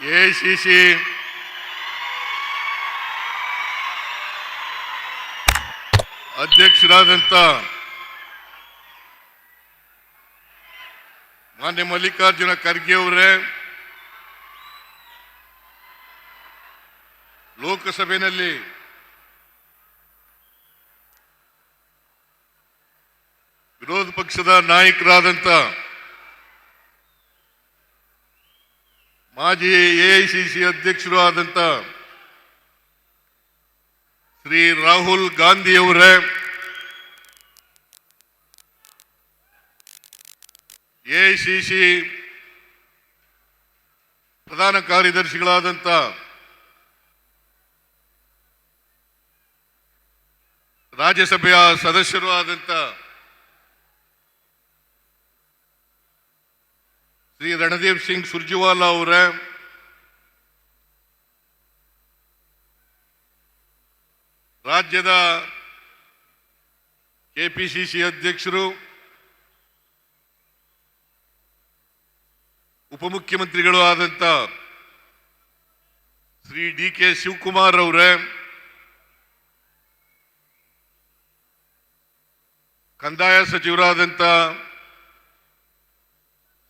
AICC ಅಧ್ಯಕ್ಷರಾದಂಥ ಮಾನ್ಯ ಮಲ್ಲಿಕಾರ್ಜುನ ಖರ್ಗೆ ಅವರೇ ಲೋಕಸಭೆಯಲ್ಲಿ ವಿರೋಧ ಪಕ್ಷದ ನಾಯಕರಾದಂಥ ಮಾಜಿ ಎಐಸಿಸಿ ಅಧ್ಯಕ್ಷರು ಆದಂತ ಶ್ರೀ ರಾಹುಲ್ ಗಾಂಧಿ ಅವರೇ ಎಐಸಿಸಿ ಪ್ರಧಾನ ಕಾರ್ಯದರ್ಶಿಗಳಾದಂಥ ರಾಜ್ಯಸಭೆಯ ಸದಸ್ಯರು ಆದಂಥ ಶ್ರೀ ರಣದೀಪ್ ಸಿಂಗ್ ಸುರ್ಜಿವಾಲಾ ಅವರ, ರಾಜ್ಯದ ಕೆಪಿಸಿಸಿ ಅಧ್ಯಕ್ಷರು, ಉಪಮುಖ್ಯಮಂತ್ರಿಗಳು ಆದಂತ ಶ್ರೀ ಡಿ ಕೆ ಶಿವಕುಮಾರ್ ಅವರ, ಕಂದಾಯ ಸಚಿವರಾದಂಥ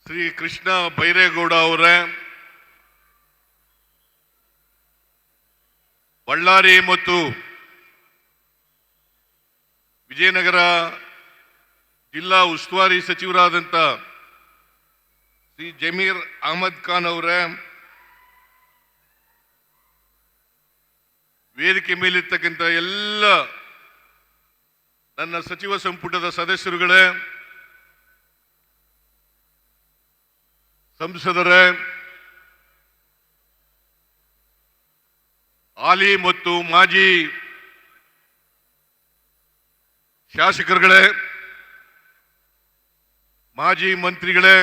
ಶ್ರೀ ಕೃಷ್ಣ ಬೈರೇಗೌಡ ಅವರೇ, ಬಳ್ಳಾರಿ ಮತ್ತು ವಿಜಯನಗರ ಜಿಲ್ಲಾ ಉಸ್ತುವಾರಿ ಸಚಿವರಾದಂಥ ಶ್ರೀ ಜಮೀರ್ ಅಹಮದ್ ಖಾನ್ ಅವರೇ, ವೇದಿಕೆ ಮೇಲಿರ್ತಕ್ಕಂಥ ಎಲ್ಲ ನನ್ನ ಸಚಿವ ಸಂಪುಟದ ಸದಸ್ಯರುಗಳೇ ಸಂಸದರೇ, ಹಾಲಿ ಮತ್ತು ಮಾಜಿ ಶಾಸಕರುಗಳೇ, ಮಾಜಿ ಮಂತ್ರಿಗಳೇ,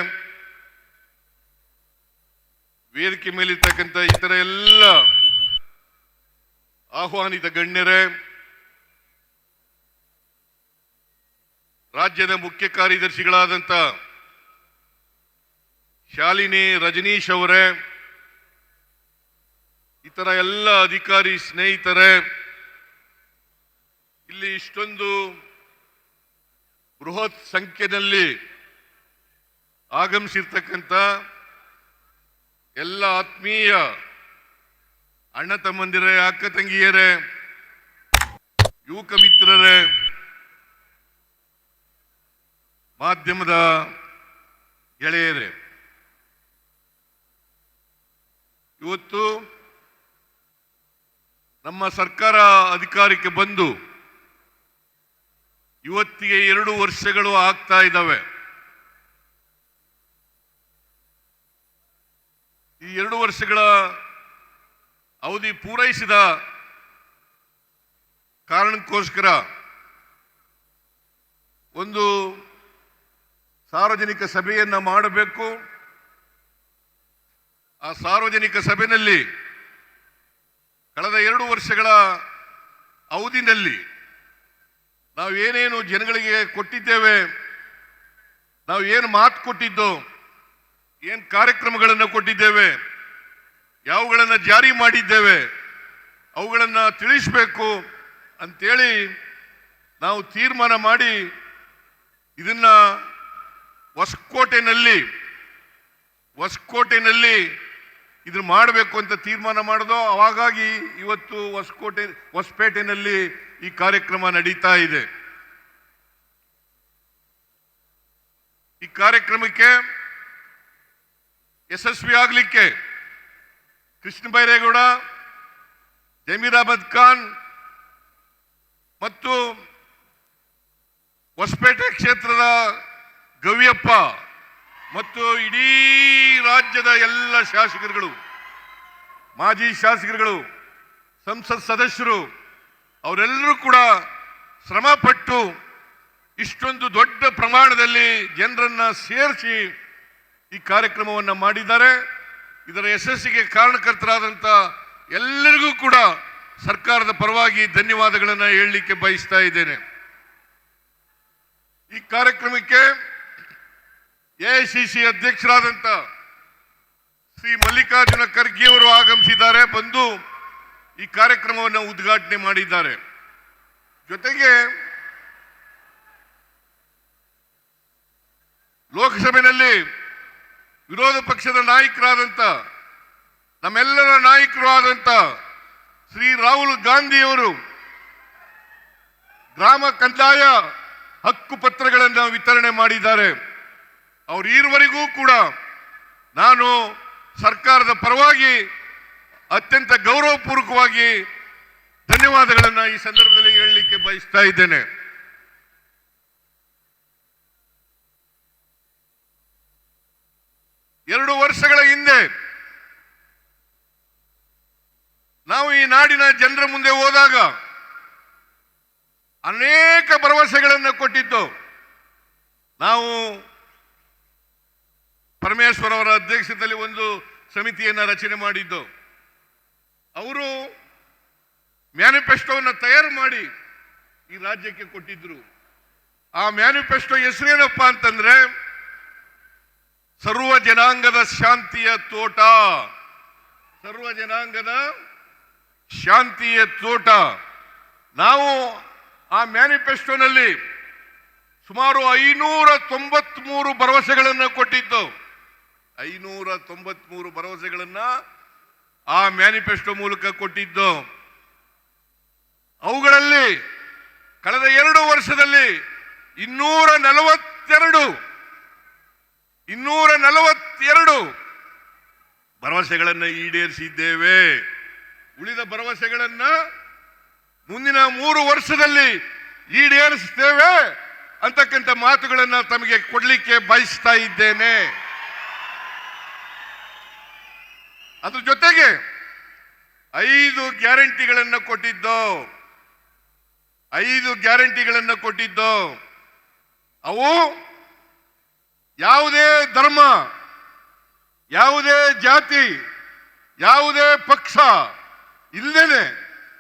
ವೇದಿಕೆ ಮೇಲಿರ್ತಕ್ಕಂಥ ಇತರ ಎಲ್ಲ ಆಹ್ವಾನಿತ ಗಣ್ಯರೇ, ರಾಜ್ಯದ ಮುಖ್ಯ ಕಾರ್ಯದರ್ಶಿಗಳಾದಂಥ ಶಾಲಿನಿ ರಜನೀಶ್ ಅವರೇ ಇತರ ಎಲ್ಲ ಅಧಿಕಾರಿ ಸ್ನೇಹಿತರೇ, ಇಲ್ಲಿ ಇಷ್ಟೊಂದು ಬೃಹತ್ ಸಂಖ್ಯೆಯಲ್ಲಿ ಆಗಮಿಸಿರ್ತಕ್ಕಂಥ ಎಲ್ಲ ಆತ್ಮೀಯ ಅಣ್ಣ ತಮ್ಮಂದಿರೇ, ಅಕ್ಕ ತಂಗಿಯರೇ, ಯುವಕ ಮಿತ್ರರೇ, ಮಾಧ್ಯಮದ ಗೆಳೆಯರೇ ಇವತ್ತು ನಮ್ಮ ಸರ್ಕಾರ ಅಧಿಕಾರಕ್ಕೆ ಬಂದು ಇವತ್ತಿಗೆ ಎರಡು ವರ್ಷಗಳು ಆಗ್ತಾ ಇದ್ದಾವೆ. ಈ ಎರಡು ವರ್ಷಗಳ ಅವಧಿ ಪೂರೈಸಿದ ಕಾರಣಕ್ಕೋಸ್ಕರ ಒಂದು ಸಾರ್ವಜನಿಕ ಸಭೆಯನ್ನು ಮಾಡಬೇಕು. ಆ ಸಾರ್ವಜನಿಕ ಸಭೆಯಲ್ಲಿ ಕಳೆದ ಎರಡು ವರ್ಷಗಳ ಅವಧಿನಲ್ಲಿ ನಾವು ಏನೇನು ಜನಗಳಿಗೆ ಕೊಟ್ಟಿದ್ದೇವೆ ನಾವು ಏನು ಮಾತು ಕೊಟ್ಟಿದ್ದು, ಏನು ಕಾರ್ಯಕ್ರಮಗಳನ್ನು ಕೊಟ್ಟಿದ್ದೇವೆ, ಯಾವುಗಳನ್ನು ಜಾರಿ ಮಾಡಿದ್ದೇವೆ, ಅವುಗಳನ್ನು ತಿಳಿಸಬೇಕು ಅಂತೇಳಿ ನಾವು ತೀರ್ಮಾನ ಮಾಡಿ ಇದನ್ನು ಹೊಸಕೋಟೆನಲ್ಲಿ ಹೊಸಕೋಟೆನಲ್ಲಿ ಇದನ್ನ ಮಾಡಬೇಕು ಅಂತ ತೀರ್ಮಾನ ಮಾಡೋದು, ಅವಾಗಾಗಿ ಇವತ್ತು ಹೊಸಕೋಟೆ, ಹೊಸಪೇಟೆನಲ್ಲಿ ಈ ಕಾರ್ಯಕ್ರಮ ನಡೀತಾ ಇದೆ. ಈ ಕಾರ್ಯಕ್ರಮಕ್ಕೆ ಯಶಸ್ವಿ ಆಗಲಿಕ್ಕೆ ಕೃಷ್ಣ ಬೈರೇಗೌಡ ಜಮೀರ್ ಅಹಮದ್ ಖಾನ್ ಮತ್ತು ಹೊಸಪೇಟೆ ಕ್ಷೇತ್ರದ ಗವಿಯಪ್ಪ ಮತ್ತು ಇಡೀ ರಾಜ್ಯದ ಎಲ್ಲ ಶಾಸಕರುಗಳು, ಮಾಜಿ ಶಾಸಕರುಗಳು, ಸಂಸತ್ ಸದಸ್ಯರು, ಅವರೆಲ್ಲರೂ ಕೂಡ ಶ್ರಮಪಟ್ಟು ಇಷ್ಟೊಂದು ದೊಡ್ಡ ಪ್ರಮಾಣದಲ್ಲಿ ಜನರನ್ನ ಸೇರಿಸಿ ಈ ಕಾರ್ಯಕ್ರಮವನ್ನು ಮಾಡಿದ್ದಾರೆ. ಇದರ ಯಶಸ್ಸಿಗೆ ಕಾರಣಕರ್ತರಾದಂಥ ಎಲ್ಲರಿಗೂ ಕೂಡ ಸರ್ಕಾರದ ಪರವಾಗಿ ಧನ್ಯವಾದಗಳನ್ನು ಹೇಳಲಿಕ್ಕೆ ಬಯಸ್ತಾ ಇದ್ದೇನೆ. ಈ ಕಾರ್ಯಕ್ರಮಕ್ಕೆ ಎಐಸಿಸಿ ಅಧ್ಯಕ್ಷರಾದಂತ ಶ್ರೀ ಮಲ್ಲಿಕಾರ್ಜುನ ಖರ್ಗೆ ಅವರು ಆಗಮಿಸಿದ್ದಾರೆ, ಬಂದು ಈ ಕಾರ್ಯಕ್ರಮವನ್ನು ಉದ್ಘಾಟನೆ ಮಾಡಿದ್ದಾರೆ. ಜೊತೆಗೆ ಲೋಕಸಭೆಯಲ್ಲಿ ವಿರೋಧ ಪಕ್ಷದ ನಾಯಕರಾದಂಥ ನಮ್ಮೆಲ್ಲರ ನಾಯಕರು ಆದಂಥ ಶ್ರೀ ರಾಹುಲ್ ಗಾಂಧಿಯವರು ಗ್ರಾಮ ಕಂದಾಯ ಹಕ್ಕು ಪತ್ರಗಳನ್ನು ವಿತರಣೆ ಮಾಡಿದ್ದಾರೆ. ಅವರು ಈವರೆಗೂ ಕೂಡ ನಾನು ಸರ್ಕಾರದ ಪರವಾಗಿ ಅತ್ಯಂತ ಗೌರವಪೂರ್ವಕವಾಗಿ ಧನ್ಯವಾದಗಳನ್ನು ಈ ಸಂದರ್ಭದಲ್ಲಿ ಹೇಳಲಿಕ್ಕೆ ಬಯಸ್ತಾ ಇದ್ದೇನೆ. ಎರಡು ವರ್ಷಗಳ ಹಿಂದೆ ನಾವು ಈ ನಾಡಿನ ಜನರ ಮುಂದೆ ಹೋದಾಗ ಅನೇಕ ಭರವಸೆಗಳನ್ನು ಕೊಟ್ಟಿತ್ತು ನಾವು ಪರಮೇಶ್ವರ್ ಅವರ ಅಧ್ಯಕ್ಷತೆಯಲ್ಲಿ ಒಂದು ಸಮಿತಿಯನ್ನು ರಚನೆ ಮಾಡಿದ್ದು. ಅವರು ಮ್ಯಾನಿಫೆಸ್ಟೋವನ್ನು ತಯಾರು ಮಾಡಿ ಈ ರಾಜ್ಯಕ್ಕೆ ಕೊಟ್ಟಿದ್ರು. ಆ ಮ್ಯಾನಿಫೆಸ್ಟೋ ಹೆಸರೇನಪ್ಪ ಅಂತಂದ್ರೆ, ಸರ್ವ ಜನಾಂಗದ ಶಾಂತಿಯ ತೋಟ. ಸರ್ವ ಜನಾಂಗದ ಶಾಂತಿಯ ತೋಟ. ನಾವು ಆ ಮ್ಯಾನಿಫೆಸ್ಟೋನಲ್ಲಿ ಸುಮಾರು ಐನೂರ ತೊಂಬತ್ಮೂರು ಭರವಸೆಗಳನ್ನು ಕೊಟ್ಟಿದ್ದು ಐನೂರ ತೊಂಬತ್ಮೂರು ಭರವಸೆಗಳನ್ನ ಆ ಮ್ಯಾನಿಫೆಸ್ಟೋ ಮೂಲಕ ಕೊಟ್ಟಿದ್ದು. ಅವುಗಳಲ್ಲಿ ಕಳೆದ ಎರಡು ವರ್ಷದಲ್ಲಿ ಇನ್ನೂರ ನಲವತ್ತೆರಡು ಇನ್ನೂರ ನಲವತ್ತೆರಡು ಭರವಸೆಗಳನ್ನು ಈಡೇರಿಸಿದ್ದೇವೆ. ಉಳಿದ ಭರವಸೆಗಳನ್ನ ಮುಂದಿನ ಮೂರು ವರ್ಷದಲ್ಲಿ ಈಡೇರಿಸ್ತೇವೆ ಅಂತಕ್ಕಂಥ ಮಾತುಗಳನ್ನು ತಮಗೆ ಕೊಡ್ಲಿಕ್ಕೆ ಬಯಸ್ತಾ ಇದ್ದೇನೆ. ಅದ್ರ ಜೊತೆಗೆ ಐದು ಗ್ಯಾರಂಟಿಗಳನ್ನು ಕೊಟ್ಟಿದ್ದು, ಐದು ಗ್ಯಾರಂಟಿಗಳನ್ನು ಕೊಟ್ಟಿದ್ದು, ಅವು ಯಾವುದೇ ಧರ್ಮ, ಯಾವುದೇ ಜಾತಿ, ಯಾವುದೇ ಪಕ್ಷ ಇಲ್ಲದೇನೆ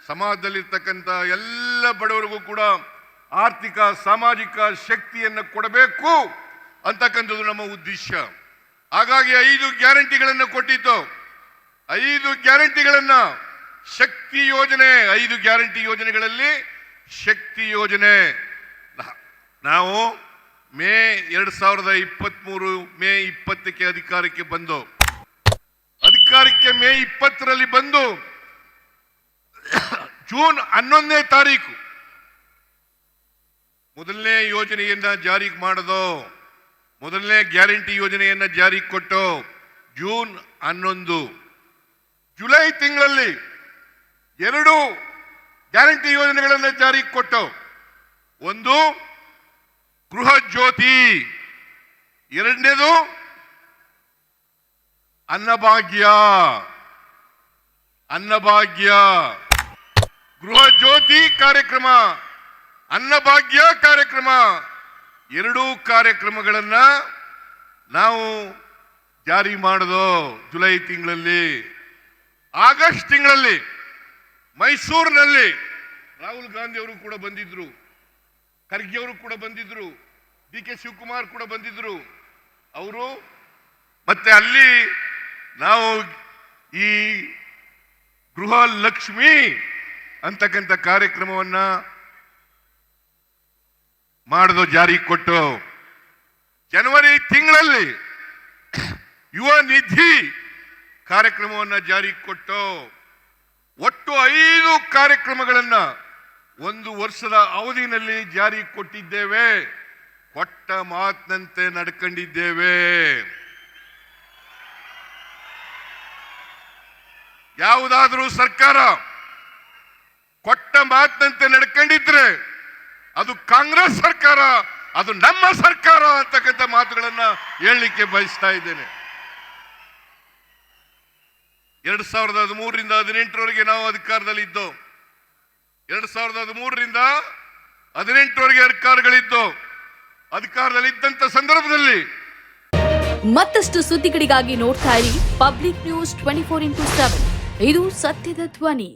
ಸಮಾಜದಲ್ಲಿರ್ತಕ್ಕಂಥ ಎಲ್ಲ ಬಡವರಿಗೂ ಕೂಡ ಆರ್ಥಿಕ, ಸಾಮಾಜಿಕ ಶಕ್ತಿಯನ್ನು ಕೊಡಬೇಕು ಅಂತಕ್ಕಂಥದ್ದು ನಮ್ಮ ಉದ್ದೇಶ. ಹಾಗಾಗಿ ಐದು ಗ್ಯಾರಂಟಿಗಳನ್ನು ಕೊಟ್ಟಿದ್ದು ಐದು ಗ್ಯಾರಂಟಿಗಳನ್ನ ಶಕ್ತಿ ಯೋಜನೆ, ಐದು ಗ್ಯಾರಂಟಿ ಯೋಜನೆಗಳಲ್ಲಿ ಶಕ್ತಿ ಯೋಜನೆ. ನಾವು ಮೇ ಎರಡ್ ಸಾವಿರದ ಇಪ್ಪತ್ಮೂರು, ಮೇ ಇಪ್ಪತ್ತಕ್ಕೆ ಅಧಿಕಾರಕ್ಕೆ ಬಂದು, ಅಧಿಕಾರಕ್ಕೆ ಮೇ ಇಪ್ಪತ್ತರಲ್ಲಿ ಬಂದು, ಜೂನ್ ಹನ್ನೊಂದನೇ ತಾರೀಕು, ಮೊದಲನೇ ಯೋಜನೆಯನ್ನ ಜಾರಿಗೆ ಮಾಡೋದು, ಮೊದಲನೇ ಗ್ಯಾರಂಟಿ ಯೋಜನೆಯನ್ನ ಜಾರಿಗೆ ಕೊಟ್ಟು ಜೂನ್ ಹನ್ನೊಂದು. ಜುಲೈ ತಿಂಗಳಲ್ಲಿ ಎರಡು ಗ್ಯಾರಂಟಿ ಯೋಜನೆಗಳನ್ನು ಜಾರಿಗೆ ಕೊಟ್ಟು ಒಂದು ಗೃಹ ಜ್ಯೋತಿ, ಎರಡನೇದು ಅನ್ನಭಾಗ್ಯ. ಅನ್ನಭಾಗ್ಯ. ಗೃಹ ಜ್ಯೋತಿ ಕಾರ್ಯಕ್ರಮ, ಅನ್ನಭಾಗ್ಯ ಕಾರ್ಯಕ್ರಮ. ಎರಡೂ ಕಾರ್ಯಕ್ರಮಗಳನ್ನು ನಾವು ಜಾರಿ ಮಾಡೋದು ಜುಲೈ ತಿಂಗಳಲ್ಲಿ. ಆಗಸ್ಟ್ ತಿಂಗಳಲ್ಲಿ ಮೈಸೂರಿನಲ್ಲಿ ರಾಹುಲ್ ಗಾಂಧಿ ಅವರು ಕೂಡ ಬಂದಿದ್ರು. ಖರ್ಗೆ ಅವರು ಕೂಡ ಬಂದಿದ್ರು. ಡಿ ಕೆ ಶಿವಕುಮಾರ್ ಕೂಡ ಬಂದಿದ್ರು. ಅವರು ಮತ್ತೆ ಅಲ್ಲಿ ನಾವು ಈ ಗೃಹ ಲಕ್ಷ್ಮಿ ಅಂತಕ್ಕಂಥ ಕಾರ್ಯಕ್ರಮವನ್ನ ಮಾಡಿದ ಜಾರಿ ಕೊಟ್ಟು, ಜನವರಿ ತಿಂಗಳಲ್ಲಿ ಯುವ ನಿಧಿ ಕಾರ್ಯಕ್ರಮವನ್ನು ಜಾರಿ ಕೊಟ್ಟು ಒಟ್ಟು ಐದು ಕಾರ್ಯಕ್ರಮಗಳನ್ನು ಒಂದು ವರ್ಷದ ಅವಧಿನಲ್ಲಿ ಜಾರಿ ಕೊಟ್ಟಿದ್ದೇವೆ. ಕೊಟ್ಟ ಮಾತಿನಂತೆ ನಡ್ಕೊಂಡಿದ್ದೇವೆ. ಯಾವುದಾದ್ರೂ ಸರ್ಕಾರ ಕೊಟ್ಟ ಮಾತಿನಂತೆ ನಡ್ಕೊಂಡಿದ್ರೆ ಅದು ಕಾಂಗ್ರೆಸ್ ಸರ್ಕಾರ, ಅದು ನಮ್ಮ ಸರ್ಕಾರ ಅಂತಕ್ಕಂಥ ಮಾತುಗಳನ್ನ ಹೇಳಲಿಕ್ಕೆ ಬಯಸ್ತಾ ಇದ್ದೇನೆ. ಎರಡ್ ಸಾವಿರದ ಹದಿಮೂರರಿಂದ ಹದಿನೆಂಟರವರೆಗೆ ನಾವು ಅಧಿಕಾರದಲ್ಲಿ ಇದ್ದವು ಎರಡು ಸಾವಿರದ ಹದಿಮೂರರಿಂದ ಹದಿನೆಂಟರವರೆಗೆ ಅಧಿಕಾರಗಳಿದ್ದು ಅಧಿಕಾರದಲ್ಲಿ ಇದ್ದಂತ ಸಂದರ್ಭದಲ್ಲಿ ಮತ್ತಷ್ಟು ಸುದ್ದಿಗಳಿಗಾಗಿ ನೋಡ್ತಾ ಇರಿ public news twenty four into seven. ಇದು ಸತ್ಯದ ಧ್ವನಿ.